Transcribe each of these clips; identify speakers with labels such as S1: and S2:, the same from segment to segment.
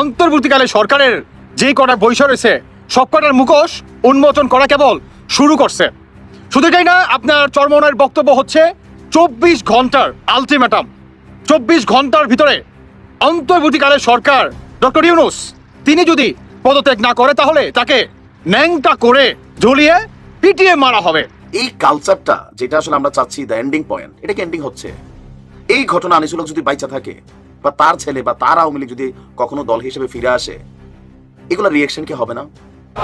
S1: অন্তর্বর্তীকালে সরকারের যে কটা বৈশ রয়েছে, সব কটার মুখোশ উন্মোচন করা কেবল শুরু করছে। শুধু তাই না, আপনার চরমনের বক্তব্য হচ্ছে চব্বিশ ঘণ্টার আলটিমেটাম। চব্বিশ ঘণ্টার ভিতরে অন্তর্বর্তীকালে সরকার, ডক্টর ইউনুস, তিনি যদি পদত্যাগ না করে, তাহলে তাকে ন্যাংটা করে ঝুলিয়ে পিটিয়ে মারা হবে।
S2: এই কালচারটা যেটা আসলে আমরা চাচ্ছি দ্য এন্ডিং পয়েন্ট এটা কি এন্ডিং হচ্ছে? এই ঘটনা আনিসুলক যদি বাইচা থাকে বা তার ছেলে বা তার আওয়ামী লীগ যদি কখনো দল হিসেবে ফিরে আসে এগুলো রিয়েকশন কি হবে না?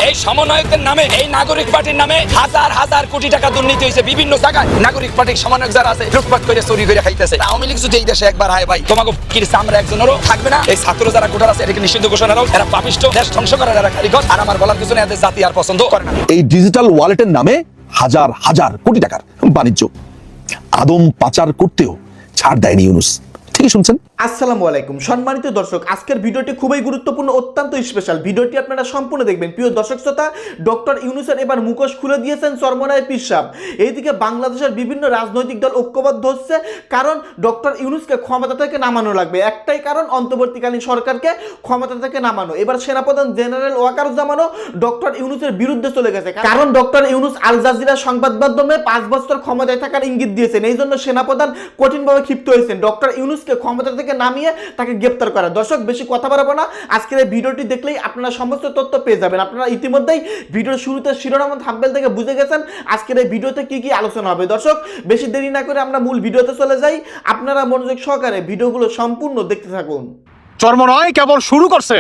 S3: এই সমন্বয়কদের নামে এই নাগরিক পার্টির নামে হাজার হাজার কোটি টাকা দুর্নীতি হয়েছে বিভিন্ন জায়গায়। নাগরিক পার্টির সমন্বয়ক যারা আছে লুটপাট করে চুরি করে খাইতেছে। আওয়ামী লীগ যদি এই দেশে একবার হয় ভাই তোমাকে কিরছে আমরা একজনেরও থাকবে না? এই ছাত্র যারা কোটার আছে এটাকে নিষিদ্ধ ঘোষণা হোক এরা পাপিষ্ট দেশ ধ্বংস করার এরা কারিগর। আর আমার বলার কিছু নেই এদের জাতি আর পছন্দ করে না।
S4: এই ডিজিটাল ওয়ালেটের নামে হাজার হাজার কোটি টাকার বাণিজ্য। আদম পাচার করতেও ছাড় দেয়নি ইউনুস। ঠিকই শুনছেন?
S5: আসসালামু আলাইকুম। সম্মানিত দর্শক, আজকের ভিডিওটি খুবই গুরুত্বপূর্ণ, অত্যন্ত স্পেশাল ভিডিওটি আপনারা সম্পূর্ণ দেখবেন। প্রিয় দর্শক শ্রোতা, ডক্টর ইউনুসের এবার মুখোশ খুলে দিয়েছেন চর্মনায় পিসাব। এইদিকে বাংলাদেশের বিভিন্ন রাজনৈতিক দল ঐক্যবদ্ধ হচ্ছে, কারণ ডক্টর ইউনুসকে ক্ষমতা থেকে নামানো লাগবে। একটাই কারণ, অন্তর্বর্তীকালীন সরকারকে ক্ষমতা থেকে নামানো। এবার সেনাপ্রধান জেনারেল ওয়াকারুজ্জামানও ডক্টর ইউনুসের বিরুদ্ধে চলে গেছে। কারণ ডক্টর ইউনুস আল জাজিরা সংবাদ মাধ্যমে পাঁচ বছর ক্ষমতায় থাকার ইঙ্গিত দিয়েছেন। এই জন্য সেনাপ্রধান কঠিনভাবে ক্ষিপ্ত হয়েছেন। ডক্টর ইউনুসকে ক্ষমতা থেকে নামিয়ে তাকে গ্রেপ্তার করা। দর্শক, বেশি কথা বাড়াবো না। আজকের এই ভিডিওটি দেখলেই আপনারা সমস্ত তথ্য পেয়ে যাবেন। আপনারা ইতিমধ্যেই ভিডিওর শুরুতে শিরোনাম থাম্বেল থেকে বুঝে গেছেন আজকের এই ভিডিওতে কি কি আলোচনা হবে। দর্শক, বেশি দেরি না করে আমরা মূল ভিডিওতে চলে যাই। আপনারা মনোযোগ সহকারে ভিডিওগুলো সম্পূর্ণ দেখতে থাকুন।
S1: চর্মনয় কেবল শুরু করছে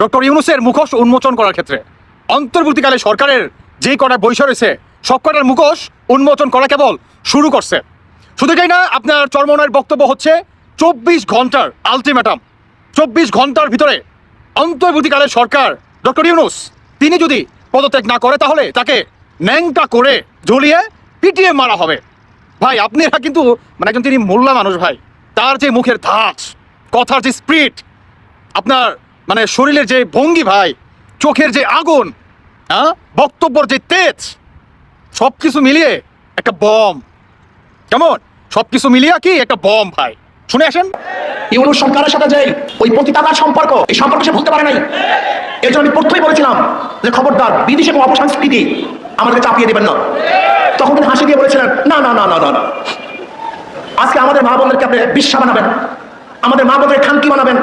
S1: ডক্টর ইউনুসের মুখোশ উন্মোচন করার ক্ষেত্রে। অন্তর্বর্তীকালে সরকারের যে কটা বৈশ রয়েছে, সব কটার মুখোশ উন্মোচন করা কেবল শুরু করছে। শুধু না, আপনার চর্মনয়ের বক্তব্য হচ্ছে চব্বিশ ঘণ্টার আলটিমেটাম চব্বিশ ঘণ্টার ভিতরে অন্তর্বর্তীকালে সরকার ডক্টর ইউনুস, তিনি যদি পদত্যাগ না করে তাহলে তাকে ন্যাংটা করে ঝুলিয়ে পিটিয়ে মারা হবে। ভাই, আপনি এরা কিন্তু মানে একজন তিনি মোল্লা মানুষ ভাই, তার যে মুখের ধাঁচ, কথার যে স্পিরিট আপনার মানে শরীরের যে ভঙ্গি ভাই, চোখের যে আগুন হ্যাঁ বক্তব্যর যে তেজ সব কিছু মিলিয়ে একটা বম কেমন? সব কিছু মিলিয়ে কি একটা বম ভাই? শুনে আসেন।
S6: ইউনুস সরকারের সাথে যে ওই পতিতাদার সম্পর্ক, এই সম্পর্ক সে ভুলতে পারে নাই। এর জন্য আমি প্রথমেই বলেছিলাম যে খবরদার, বিদেশে এবং অপসংস্কৃতি আমাদেরকে চাপিয়ে দেবেন না। তখন তিনি হাসি দিয়ে বলেছিলেন, না না না না না আজকে আমাদের মা বোনদেরকে আপনি বিশ্বা বানাবেন। আমাদের মা বোনদের খানকি বানাবেন।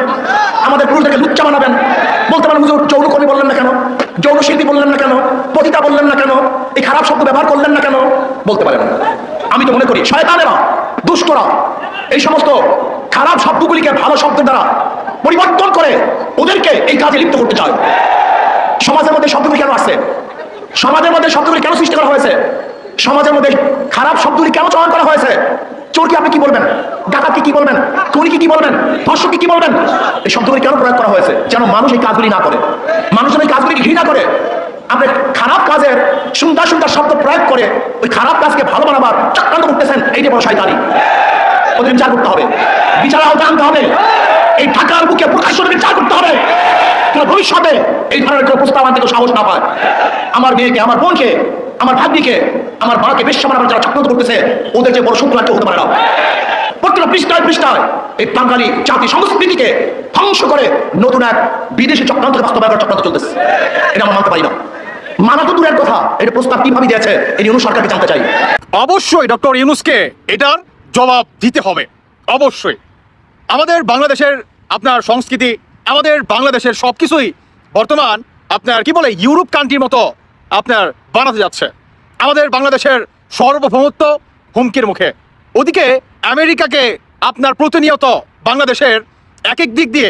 S6: আমাদের পুরুষদেরকে লুচ্চা বানাবেন। বলতে পারেন, হুজুর যৌনকর্মী বললেন না কেন? যৌন শিল্পী বললেন না কেন? পতিতা বললেন না কেন? এই খারাপ শব্দ ব্যবহার করলেন না কেন? বলতে পারেন। আমি তো মনে করি, শয়তানেরা দুষ্টরা এই সমস্ত খারাপ শব্দগুলিকে ভালো শব্দের দ্বারা পরিবর্তন করে ওদেরকে এই কাজে লিপ্ত করতে চায়। সমাজের মধ্যে শব্দগুলি কেন আসছে? সমাজের মধ্যে শব্দগুলি কেন সৃষ্টি করা হয়েছে? সমাজের মধ্যে খারাপ শব্দগুলি কেন চয়ন করা হয়েছে? চোরকে আপনি কি বলবেন? ডাকাতকে কি বলবেন? খুনিকে কি বলবেন? ধর্ষককে কি বলবেন? এই শব্দগুলি কেন প্রয়োগ করা হয়েছে? যেন মানুষ এই কাজগুলি না করে। মানুষ যেন এই কাজগুলিকে ঘৃণা করে। আপনি খারাপ কাজের সুন্দর সুন্দর শব্দ প্রয়োগ করে ওই খারাপ কাজকে ভালো বানাবার চক্রান্ত করতেছেন, এইটা বড় শয়তানি। ওদের বিচার করতে হবে। বিচার আওতা আনতে হবে। এই ঢাকার বুকে প্রকাশ্য বিচার করতে হবে। ভবিষ্যতে এই ধরনের কোনো প্রস্তাব আনতে সাহস না পায়। আমার মেয়েকে, আমার বোনকে, আমার ভাগ্নিকে, আমার মাকে বেশ বানাবার যারা চক্রান্ত করতেছে ওদের যে বড় শত্রু আর হতে পারে না। প্রত্যেকটা পৃষ্ঠায় পৃষ্ঠায় এই বাঙালি জাতি সংস্কৃতিকে ধ্বংস করে নতুন এক বিদেশি চক্রান্ত বাস্তবায়ন চক্রান্ত চলতেছে। এটা আমরা মানতে পারি না। মানা তো দূরের কথা। এটা প্রস্তাব কীভাবে দিয়েছে এই নিয়ে সরকারকে জানতে চাই।
S1: অবশ্যই, ডক্টর ইউনুসকে এটার জবাব দিতে হবে। অবশ্যই। আমাদের বাংলাদেশের আপনার সংস্কৃতি, আমাদের বাংলাদেশের সব কিছুই বর্তমান আপনার কি বলে, ইউরোপ কান্ট্রির মতো আপনার বানাতে যাচ্ছে। আমাদের বাংলাদেশের সার্বভৌমত্ব হুমকির মুখে। ওদিকে আমেরিকাকে আপনার প্রতিনিয়ত বাংলাদেশের এক এক দিক দিয়ে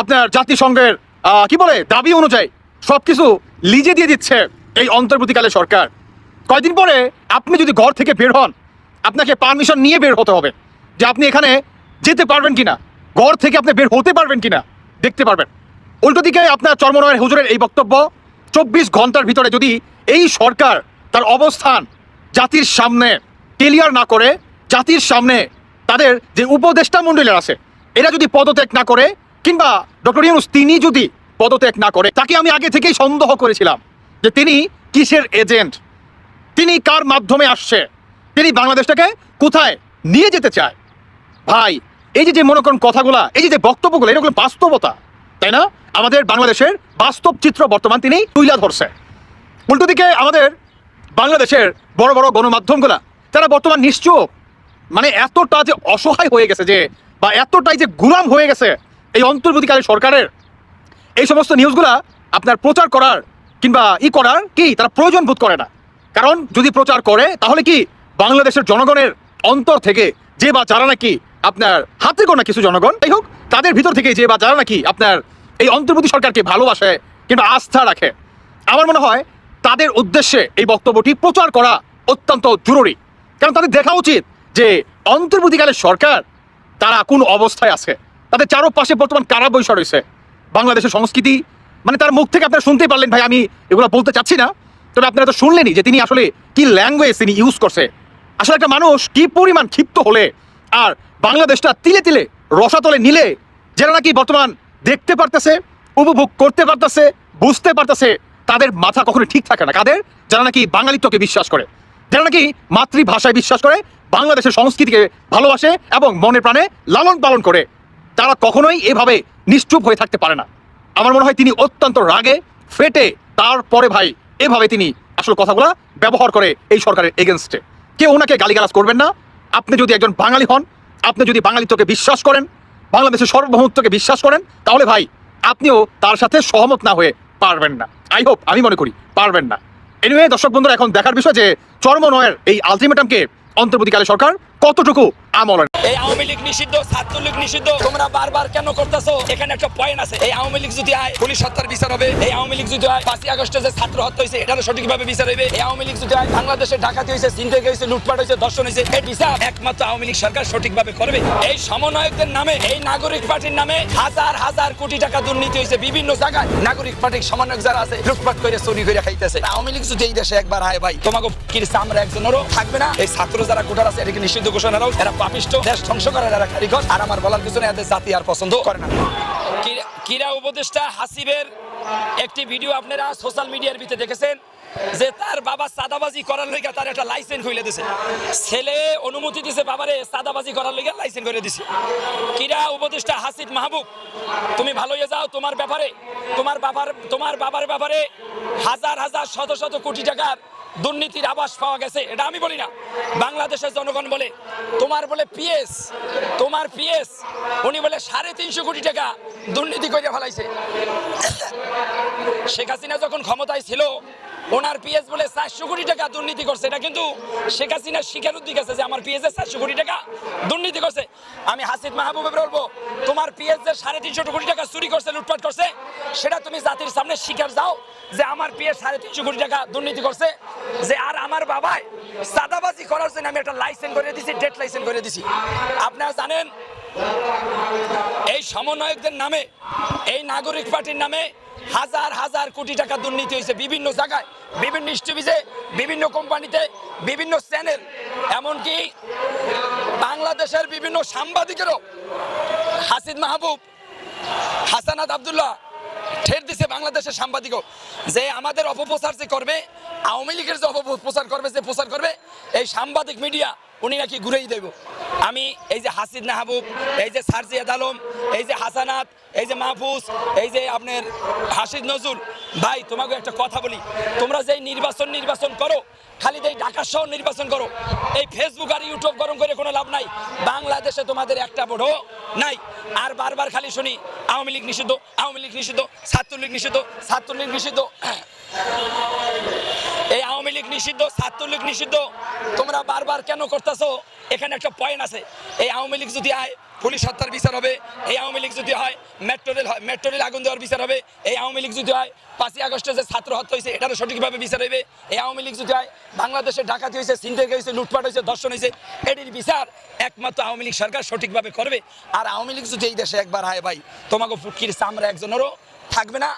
S1: আপনার জাতিসংঘের কি বলে, দাবি অনুযায়ী সব কিছু লিজে দিয়ে দিচ্ছে এই অন্তর্বর্তীকালে সরকার। কয়দিন পরে আপনি যদি ঘর থেকে বের হন, আপনাকে পারমিশন নিয়ে বের হতে হবে যে আপনি এখানে যেতে পারবেন কিনা, ঘর থেকে আপনি বের হতে পারবেন কিনা, দেখতে পারবেন। উল্টো দিকে আপনার চর্মনয়ের হুজুরের এই বক্তব্য, চব্বিশ ঘণ্টার ভিতরে যদি এই সরকার তার অবস্থান জাতির সামনে ক্লিয়ার না করে, জাতির সামনে তাদের যে উপদেষ্টা মণ্ডলীর আছে, এরা যদি পদত্যাগ না করে, কিংবা ডক্টর ইউনুস, তিনি যদি পদত্যাগ না করে, তাকে আমি আগে থেকেই সন্দেহ করেছিলাম যে তিনি কিসের এজেন্ট? তিনি কার মাধ্যমে আসছে? তিনি বাংলাদেশটাকে কোথায় নিয়ে যেতে চায়? ভাই, এই যে যে মনে করেন কথাগুলা, এই যে যে বক্তব্যগুলো, এগুলো বাস্তবতা, তাই না? আমাদের বাংলাদেশের বাস্তব চিত্র বর্তমান তিনি তুইলা ধরছে। উল্টো দিকে আমাদের বাংলাদেশের বড় বড় গণমাধ্যমগুলা, তারা বর্তমান নিশ্চুপ। মানে এতটা যে অসহায় হয়ে গেছে যে, বা এতটাই যে গুলাম হয়ে গেছে এই অন্তর্বর্তীকালীন সরকারের এই সমস্ত নিউজগুলা আপনার প্রচার করার কিংবা ই করার কি তারা প্রয়োজন বোধ করে না। কারণ যদি প্রচার করে, তাহলে কি বাংলাদেশের জনগণের অন্তর থেকে যে বা যারা নাকি আপনার হাতে গোনা কিছু জনগণ, যাই হোক, তাদের ভিতর থেকে যে বা যারা নাকি আপনার এই অন্তর্বর্তী সরকারকে ভালোবাসে কিংবা আস্থা রাখে, আমার মনে হয় তাদের উদ্দেশ্যে এই বক্তব্যটি প্রচার করা অত্যন্ত জরুরি। কারণ তাদের দেখা উচিত যে অন্তর্বর্তীকালের সরকার তারা কোন অবস্থায় আছে? তাদের চারপাশে বর্তমান কারা বৈশা রয়েছে। বাংলাদেশের সংস্কৃতি মানে তার মুখ থেকে আপনারা শুনতেই পারলেন, ভাই, আমি এগুলো বলতে চাচ্ছি না। তবে আপনারা তো শুনলেনই যে তিনি আসলে কি ল্যাঙ্গুয়েজ তিনি ইউজ করছে। আসলে একটা মানুষ কি পরিমাণ ক্ষিপ্ত হলে আর বাংলাদেশটা তিলে তিলে রসাতলে নিলে যারা নাকি বর্তমান দেখতে পারতেছে, উপভোগ করতে পারতেছে, বুঝতে পারতেছে, তাদের মাথা কখনো ঠিক থাকে না। কাদের? যারা নাকি বাঙালিত্বকে বিশ্বাস করে। যারা নাকি মাতৃভাষায় বিশ্বাস করে, বাংলাদেশের সংস্কৃতিকে ভালোবাসে এবং মনে প্রাণে লালন পালন করে, তারা কখনোই এভাবে নিশ্চুপ হয়ে থাকতে পারে না। আমার মনে হয় তিনি অত্যন্ত রাগে, ফেটে, তারপরে ভাই, এভাবে তিনি আসল কথাগুলো ব্যবহার করে এই সরকারের এগেনস্টে কেউ ওনাকে গালিগালাজ করবেন না। আপনি যদি একজন বাঙালি হন, আপনি যদি বাঙালিত্বকে বিশ্বাস করেন, বাংলাদেশের সার্বভৌমত্বকে বিশ্বাস করেন, তাহলে ভাই, আপনিও তার সাথে সহমত না হয়ে পারবেন না। আই হোপ আমি মনে করি, পারবেন না। এনিওয়ে দর্শক বন্ধুরা, এখন দেখার বিষয় যে চর্মনয়ের এই আলটিমেটামকে অন্তর্বর্তীকালে সরকার কতটুকু আমল।
S3: এই আওয়ামী লীগ নিষিদ্ধ নিষিদ্ধ, তোমরা বারবার কেন করতেছো? এখানে একটা পয়েন্ট আছে। এই আওয়ামী লীগ যদি আয়, পুলিশ হত্যার বিচার হবে। এই আওয়ামী লীগ যদি পাঁচই আগস্টে যে ছাত্র হত্যা হয়েছে, এটারও বিচার হবে এই আওয়ামী লীগ যদি বাংলাদেশে ডাকাতি হয়েছে হয়েছে লুটপাট হয়েছে দর্শন হয়েছে, এই বিচার একমাত্র আওয়ামী লীগ সরকার করবে। এই সমন্বয়কদের নামে, এই নাগরিক পার্টির নামে হাজার হাজার কোটি টাকা দুর্নীতি হয়েছে বিভিন্ন জায়গায়। নাগরিক পার্টির সমন্বয়ক যারা আছে, লুটপাট করে, চুরি করে খাইতেছে। আওয়ামী লীগ যদি এই দেশে একবার হয় ভাই, তোমাকে কি আমরা একজনেরও থাকবে না। এই ছাত্র যারা কোটার আছে, এটাকে নিষিদ্ধ ঘোষণারাও এরা পাপিষ্ট, দেশ ধ্বংস করার এরা কারিগর, আর আমার বলার পিছনে এদের জাতি আর পছন্দ করে না। ক্রীড়া- উপদেষ্টা হাসিবের একটি ভিডিও আপনারা সোশ্যাল মিডিয়ার ভিতরে দেখেছেন, যে তার বাবা সাদাবাজি করার লইগা তার একটা লাইসেন্স হইলে দিছে। ছেলে অনুমতি দিছে বাবারে সাদাবাজি করার লইগা লাইসেন্স করে দিছে। ক্রীড়া উপদেষ্টা হাসিব মাহবুব, তুমি ভালো হয়ে যাও তোমার ব্যাপারে। তোমার বাবার তোমার বাবার ব্যাপারে হাজার হাজার, শত শত কোটি টাকার দুর্নীতির আবাস পাওয়া গেছে, এটা আমি বলি না। বাংলাদেশের জনগণ বলে, তোমার বলে পিএস, তোমার পিএস, উনি বলে সাড়ে তিনশো কোটি টাকা দুর্নীতি করে ফেলাইছে। শেখ হাসিনা যখন ক্ষমতায় ছিল ওনার পিএস বলে চারশো কোটি টাকা দুর্নীতি করছে। এটা কিন্তু শেখ হাসিনার শিকার উদ্দিক আছে যে আমার পিএস এর চারশো কোটি টাকা দুর্নীতি করছে। আমি হাসিদ মাহবুবে বলব, তোমার পিএস যে সাড়ে তিনশো কোটি টাকা চুরি করছে, লুটপাট করছে, সেটা তুমি জাতির সামনে স্বীকার যাও যে আমার পিএস সাড়ে তিনশো কোটি টাকা দুর্নীতি করছে, যে আর আমার বাবায় সাদাবাজি করার জন্য আমি একটা লাইসেন্স করে দিছি ডেট লাইসেন্স করে দিছি। আপনারা জানেন, এই সমন্বয়কদের নামে, এই নাগরিক পার্টির নামে হাজার হাজার কোটি টাকা দুর্নীতি হয়েছে বিভিন্ন জায়গায়, বিভিন্ন স্টুবিজে বিভিন্ন কোম্পানিতে, বিভিন্ন চ্যানেল এমনকি বাংলাদেশের বিভিন্ন সাংবাদিকেরও হাসিদ মাহবুব, হাসানাত আবদুল্লাহ ঠের দিছে বাংলাদেশের সাংবাদিকও। যে আমাদের অপপ্রচার যে করবে, আওয়ামী লীগের যে অপপ্রচার করবে, যে প্রচার করবে, এই সাংবাদিক মিডিয়া উনি নাকি ঘুরেই দেব। আমি এই যে হাসিদ মাহবুব, এই যে সারজিয়াদ আলম, এই যে হাসানাত, এই যে মাহফুজ, এই যে আপনার হাসিদ নজরুল। ভাই, তোমাকে একটা কথা বলি। তোমরা যেই নির্বাচন নির্বাচন করো, খালি এই ঢাকা শহর নির্বাচন করো, এই ফেসবুক আর ইউটিউব গরম করে কোনো লাভ নাই। বাংলাদেশে তোমাদের একটা বড় নাই। আর বারবার খালি শুনি, আওয়ামী লীগ নিষিদ্ধ, আওয়ামী লীগ নিষিদ্ধ, ছাত্রলীগ নিষিদ্ধ ছাত্রলীগ নিষিদ্ধ। এই আওয়ামী লীগ নিষিদ্ধ, ছাত্রলীগ নিষিদ্ধ, তোমরা বারবার কেন করতেছো? এখানে একটা পয়েন্ট আছে। এই আওয়ামী লীগ যদি আয়, পুলিশ হত্যার বিচার হবে। এই আওয়ামী লীগ যদি হয় মেট্রো রেল হয় মেট্রো রেল আগুন দেওয়ার বিচার হবে। এই আওয়ামী লীগ যদি হয়, পাঁচই আগস্টে যে ছাত্র হত্যা হয়েছে, এটারও সঠিকভাবে বিচার হবে এই আওয়ামী লীগ যদি হয়, বাংলাদেশে ডাকাতি হয়েছে, ছিনতাই হয়েছে, লুটপাট হয়েছে দর্শন হয়েছে, এটির বিচার একমাত্র আওয়ামী লীগ সরকার সঠিকভাবে করবে। আর আওয়ামী লীগ যদি এই দেশে একবার হয় ভাই, তোমাকে ফুটকির চামড়া একজনেরও থাকবে না।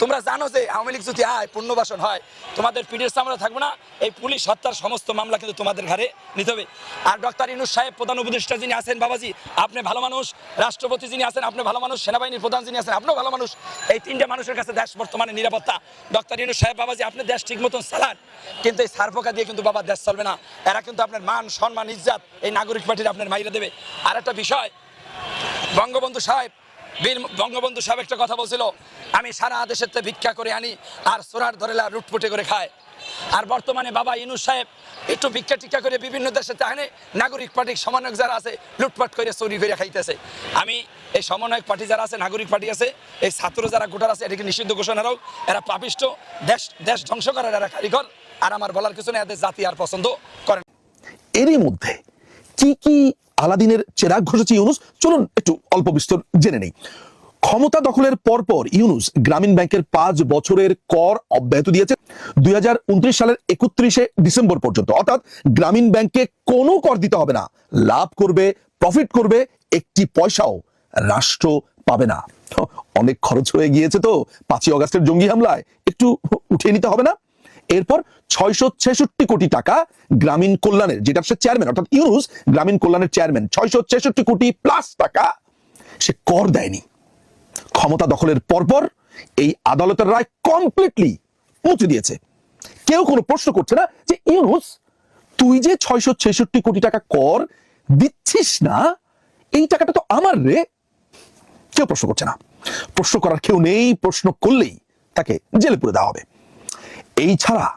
S3: তোমরা জানো যে আওয়ামী লীগ যদি আয় পুনর্বাসন হয়, তোমাদের পিঠের সামনে থাকবে না। এই পুলিশ হত্যার সমস্ত মামলা কিন্তু তোমাদের ঘাড়ে নিতে হবে। আর ডক্টর ইনুস সাহেব, প্রধান উপদেষ্টা যিনি আছেন, বাবাজি, আপনি ভালো মানুষ। রাষ্ট্রপতি যিনি আছেন, আপনি ভালো মানুষ। সেনাবাহিনীর প্রধান যিনি আছেন, আপনিও ভালো মানুষ। এই তিনটে মানুষের কাছে দেশ বর্তমানে নিরাপত্তা। ডক্টর ইনুস সাহেব, বাবাজি, আপনি দেশ ঠিক মতন চালান। কিন্তু এই সারফোকা দিয়ে কিন্তু বাবা দেশ চলবে না। এরা কিন্তু আপনার মান, সম্মান, ইজ্জাত, এই নাগরিক পার্টির আপনার মাইরে দেবে। আর একটা বিষয়, বঙ্গবন্ধু সাহেব বীর বঙ্গবন্ধু সাহেব একটা কথা বলছিল, আমি সারা দেশের থেকে ভিক্ষা করে আনি আর সোরার ধরেলা রুটপুটে করে খায় আর বর্তমানে বাবা ইনুস সাহেব একটু ভিক্ষা টিক্ষা করে বিভিন্ন দেশে তাহলে নাগরিক পার্টির সমন্বয়ক যারা আছে লুটপাট করে চুরি করে খাইতেছে। আমি এই সমন্বয়ক পার্টি যারা আছে, নাগরিক পার্টি আছে, এই ছাত্র যারা গোটার আছে, এটাকে নিষিদ্ধ ঘোষণারাও এরা পাপিষ্ট, দেশ দেশ ধ্বংস করার এরা কারিগর। আর আমার বলার কিছু নেই, এদের জাতি আর পছন্দ করে না।
S4: এরই মধ্যে কি কি আলাদিনের চেরাগ ঘষেছে ইউনুস। চলুন একটু অল্প বিস্তর জেনে নেই। ক্ষমতা দখলের পরপর ইউনুস গ্রামীণ ব্যাংকের পাঁচ বছরের কর অব্যাহত দিয়েছে। দুই সালের একত্রিশে ডিসেম্বর পর্যন্ত। অর্থাৎ গ্রামীণ ব্যাংকে কোনো কর দিতে হবে না। লাভ করবে, প্রফিট করবে, একটি পয়সাও রাষ্ট্র পাবে না। অনেক খরচ হয়ে গিয়েছে তো। পাঁচই অগাস্টের জঙ্গি হামলায়। একটু উঠিয়ে নিতে হবে না? এরপর ছয়শো ছেষট্টি কোটি টাকা গ্রামীণ কল্যাণের, যেটা সে চেয়ারম্যান অর্থাৎ ইউনুস গ্রামীণ কল্যাণের চেয়ারম্যান ছয়শো ছেষট্টি কোটি প্লাস টাকা সে কর দেয়নি। ক্ষমতা দখলের পরপর এই আদালতের রায় কমপ্লিটলি মুছে দিয়েছে। কেউ কোনো প্রশ্ন করছে না যে, ইউনুস, তুই যে ছয়শো ছেষট্টি কোটি টাকা কর দিচ্ছিস না, এই টাকাটা তো আমার রে? কেউ প্রশ্ন করছে না। প্রশ্ন করার কেউ নেই, প্রশ্ন করলেই তাকে জেলে পুরে দেওয়া হবে। এই ছাড়া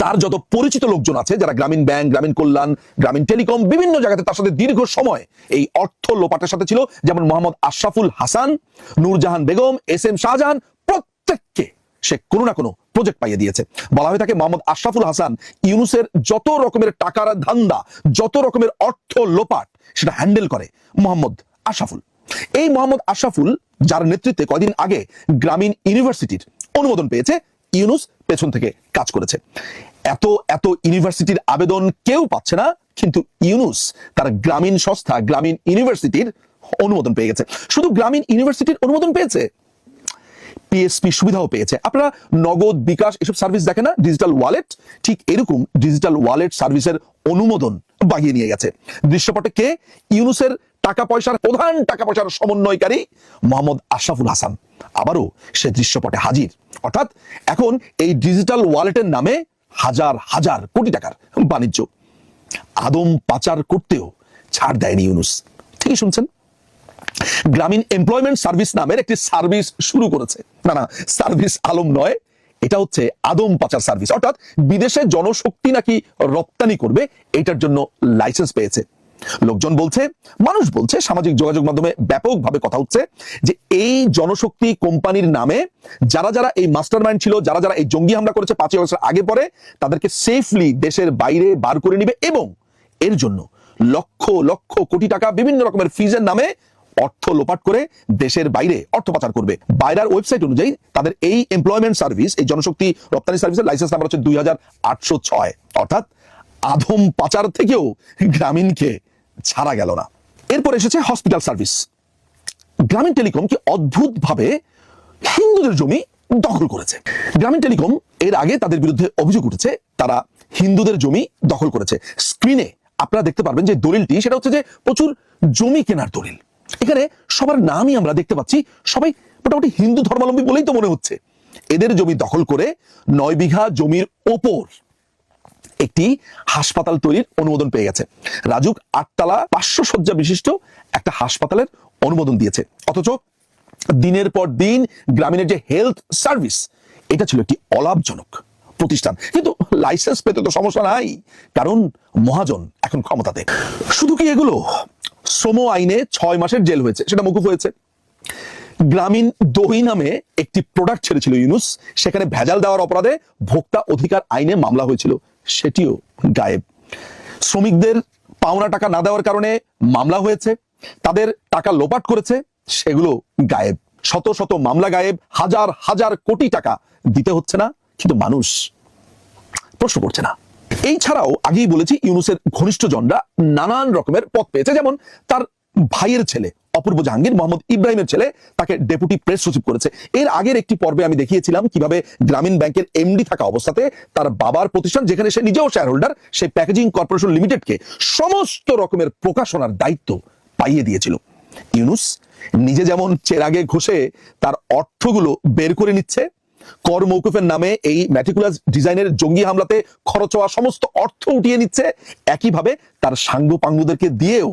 S4: তার যত পরিচিত লোকজন আছে, যারা গ্রামীণ ব্যাংক, গ্রামীণ কল্যাণ, গ্রামীণ টেলিকম, বিভিন্ন জায়গাতে তার সাথে দীর্ঘ সময় এই অর্থ লোপাটের সাথে ছিল। যেমন মোহাম্মদ আশরাফুল হাসান, নূরজাহান বেগম, এস এম শাহজাহান, প্রত্যেককে সে কোনো না কোনো প্রজেক্ট পাইয়ে দিয়েছে। বলা হয়ে থাকে মোহাম্মদ আশরাফুল হাসান ইউনুসের যত রকমের টাকার ধান্দা, যত রকমের অর্থ লোপাট, সেটা হ্যান্ডেল করে মোহাম্মদ আশরাফুল। এই মোহাম্মদ আশরাফুল, যার নেতৃত্বে কদিন আগে গ্রামীণ ইউনিভার্সিটির অনুমোদন পেয়েছে ইউনুস পেছন থেকে কাজ করেছে। এত এত ইউনিভার্সিটির আবেদন কেউ পাচ্ছে না, কিন্তু ইউনুস তার গ্রামীণ সংস্থা, গ্রামীণ ইউনিভার্সিটির অনুমোদন পেয়ে গেছে। শুধু গ্রামীণ ইউনিভার্সিটির অনুমোদন পেয়েছে পিএসপি সুবিধাও পেয়েছে। আপনারা নগদ, বিকাশ এসব সার্ভিস দেখেন না? ডিজিটাল ওয়ালেট ঠিক এরকম ডিজিটাল ওয়ালেট সার্ভিসের অনুমোদন বাগিয়ে নিয়ে গেছে। দৃশ্যপটে কে? ইউনুসের টাকা পয়সার প্রধান টাকা পয়সার সমন্বয়কারী মোহাম্মদ আশরাফুল হাসান। আবারও সে দৃশ্যপটে হাজির। অর্থাৎ এখন এই ডিজিটাল ওয়ালেটের নামে হাজার হাজার কোটি টাকার বাণিজ্য। আদম পাচার করতেও ছাড় দেয়নি ইউনুস। ঠিকই শুনছেন? গ্রামীণ এমপ্লয়মেন্ট সার্ভিস নামের একটি সার্ভিস শুরু করেছে। না না, সার্ভিস আলম নয়, এটা হচ্ছে আদম পাচার সার্ভিস। অর্থাৎ বিদেশে জনশক্তি নাকি রপ্তানি করবে, এটার জন্য লাইসেন্স পেয়েছে। লোকজন বলছে, মানুষ বলছে, সামাজিক যোগাযোগ মাধ্যমে ব্যাপকভাবে কথা হচ্ছে যে এই জনশক্তি কোম্পানির নামে যারা যারা এই মাস্টার মাইন্ড ছিল, যারা যারা এই জঙ্গি হামলা করেছে পাঁচই আগস্টের আগে পরে, তাদেরকে সেফলি দেশের বাইরে বার করে নিবে এবং এর জন্য লক্ষ লক্ষ কোটি টাকা বিভিন্ন রকমের ফিজের নামে অর্থ লোপাট করে দেশের বাইরে অর্থ পাচার করবে। বাইরার ওয়েবসাইট অনুযায়ী তাদের এই এমপ্লয়মেন্ট সার্ভিস এই জনশক্তি রপ্তানি সার্ভিসের লাইসেন্স নাম্বার হচ্ছে দুই হাজার আটশো ছয়। অর্থাৎ আধম পাচার থেকেও গ্রামীণকে ছাড়া গেল না। এরপর এসেছে হসপিটাল সার্ভিস গ্রামীণ টেলিকম কি অদ্ভুত ভাবে হিন্দুদের জমি দখল করেছে? গ্রামীণ টেলিকম এর আগে তাদের বিরুদ্ধে অভিযোগ উঠেছে, তারা হিন্দুদের জমি দখল করেছে। স্ক্রিনে আপনারা দেখতে পারবেন যে দলিলটি, সেটা হচ্ছে যে প্রচুর জমি কেনার দলিল। এখানে সবার নামই আমরা দেখতে পাচ্ছি, সবাই মোটামুটি হিন্দু ধর্মাবলম্বী বলেই তো মনে হচ্ছে। এদের জমি দখল করে নয় বিঘা জমির ওপর একটি হাসপাতাল তৈরির অনুমোদন পেয়ে গেছে। রাজুক আটতলা পাঁচশো শয্যা বিশিষ্ট একটা হাসপাতালের অনুমোদন দিয়েছে। অথচ দিনের পর দিন গ্রামীণের যে হেলথ সার্ভিস এটা ছিল একটি অলাভজনক প্রতিষ্ঠান। কিন্তু লাইসেন্স পেতে তো সমস্যা নাই, কারণ মহাজন এখন ক্ষমতাতে। শুধু কি এগুলো? শ্রম আইনে ছয় মাসের জেল হয়েছে, সেটা মকুফ হয়েছে। গ্রামীণ দহি নামে একটি প্রোডাক্ট ছেড়েছিল ইউনুস, সেখানে ভেজাল দেওয়ার অপরাধে ভোক্তা অধিকার আইনে মামলা হয়েছিল। সেটিও গায়েব। শ্রমিকদের পাওনা টাকা না দেওয়ার কারণে মামলা হয়েছে, তাদের টাকা লোপাট করেছে, সেগুলো গায়েব। শত শত মামলা গায়েব, হাজার হাজার কোটি টাকা দিতে হচ্ছে না, কিন্তু মানুষ প্রশ্ন করছে না। এই ছাড়াও আগেই বলেছি, ইউনুসের ঘনিষ্ঠ জনরা নানান রকমের পথ পেয়েছে, যেমন তার ভাইয়ের ছেলে, অপূর্ব জাহাঙ্গীর মোহাম্মদ ইব্রাহিমের ছেলে, তাকে ডেপুটি প্রেস সচিব করেছে। এর আগের একটি পর্বে আমি দেখিয়েছিলাম কীভাবে গ্রামীণ ব্যাংকের এমডি থাকা অবস্থাতে তার বাবার প্রতিষ্ঠান, যেখানে সে নিজেও শেয়ার হোল্ডার সেই প্যাকেজিং কর্পোরেশন লিমিটেডকে সমস্ত রকমের প্রকাশনার দায়িত্ব পাইয়ে দিয়েছিল। ইউনুস নিজে যেমন চেরাগে ঘষে তার অর্থগুলো বের করে নিচ্ছে, কর মৌকুফের নামে এই ম্যাটিকুলাস ডিজাইনের জঙ্গি হামলাতে খরচ হওয়া সমস্ত অর্থ উঠিয়ে নিচ্ছে, একইভাবে তার সাঙ্গ পাঙ্গুদেরকে দিয়েও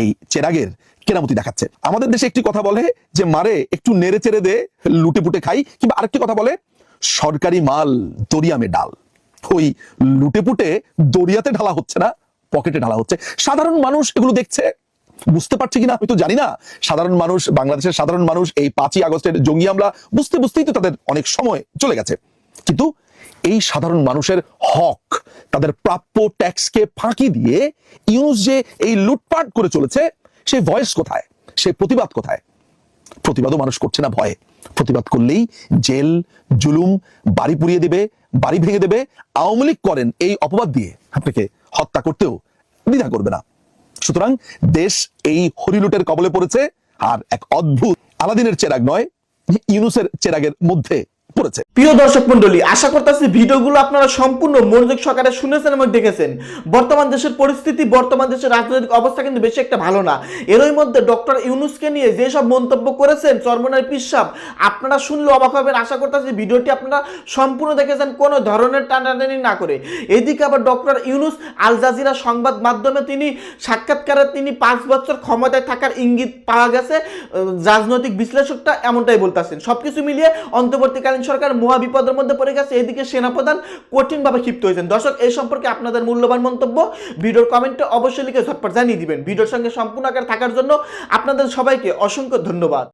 S4: এই চেরাগের কেরামতি দেখাচ্ছে। আমাদের দেশে একটি কথা বলে যে, মারে একটু নেড়ে চেড়ে দে, লুটে পুটে খাই। কিংবা আরেকটি কথা বলে, সরকারি মাল দরিয়ামে ডাল। ওই লুটে পুটে দরিয়াতে ঢালা হচ্ছে না, পকেটে ঢালা হচ্ছে। সাধারণ মানুষ এগুলো দেখছে, বুঝতে পারছে কিনা আমি তো জানি না। সাধারণ মানুষ, বাংলাদেশের সাধারণ মানুষ এই পাঁচই আগস্টের জঙ্গি হামলা বুঝতে বুঝতেই তো তাদের অনেক সময় চলে গেছে। কিন্তু এই সাধারণ মানুষের হক, তাদের প্রাপ্য ট্যাক্সকে ফাঁকি দিয়ে ইউনুস যে এই লুটপাট করে চলেছে সেই ভয়েস কোথায়? সেই প্রতিবাদ কোথায়? প্রতিবাদও মানুষ করছে না ভয়ে। প্রতিবাদ করলেই জেল, জুলুম, বাড়ি পুড়িয়ে দেবে, বাড়ি ভেঙে দেবে, আওয়ামী লীগ করেন এই অপবাদ দিয়ে। আপনাকে হত্যা করতেও দ্বিধা করবে না। সুতরাং দেশ এই হরিলুটের কবলে পড়েছে, আর এক অদ্ভুত আলাদিনের চেরাগ নয়, ইউনুসের চেরাগের মধ্যে পড়েছে।
S5: প্রিয় দর্শক মন্ডলী, আশা করতেছি ভিডিওগুলো আপনারা সম্পূর্ণ মনোযোগ সহকারে শুনেছেন এবং দেখেছেন। বর্তমান দেশের পরিস্থিতি, বর্তমান দেশের রাজনৈতিক অবস্থা কিন্তু বেশি একটা ভালো না। এরই মধ্যে ডক্টর ইউনুসকে নিয়ে যেসব মন্তব্য করেছেন চর্মনার পিসাব, আপনারা শুনলে অবাক হবেন। আশা করতেছি ভিডিওটি আপনারা সম্পূর্ণ দেখেছেন, কোনো ধরনের টানাটানি না করে। এদিকে আবার ডক্টর ইউনুস, আল জাজিরা সংবাদ মাধ্যমে তিনি সাক্ষাৎকারে তিনি পাঁচ বছর ক্ষমতায় থাকার ইঙ্গিত পাওয়া গেছে। রাজনৈতিক বিশ্লেষকটা এমনটাই বলতেছেন। সবকিছু মিলিয়ে অন্তর্বর্তীকালীন সরকার মহা বিপদের মধ্যে পড়ে গেছে, এদিকে সেনাপ্রধান কঠিনভাবে ক্ষিপ্ত হয়েছেন। দর্শক, এই সম্পর্কে আপনাদের মূল্যবান মন্তব্য ভিডিওর কমেন্টে অবশ্যই লিখে ঝটপট জানিয়ে দিবেন। ভিডিওর সঙ্গে সম্পূর্ণ আকার থাকার জন্য আপনাদের সবাইকে অসংখ্য ধন্যবাদ।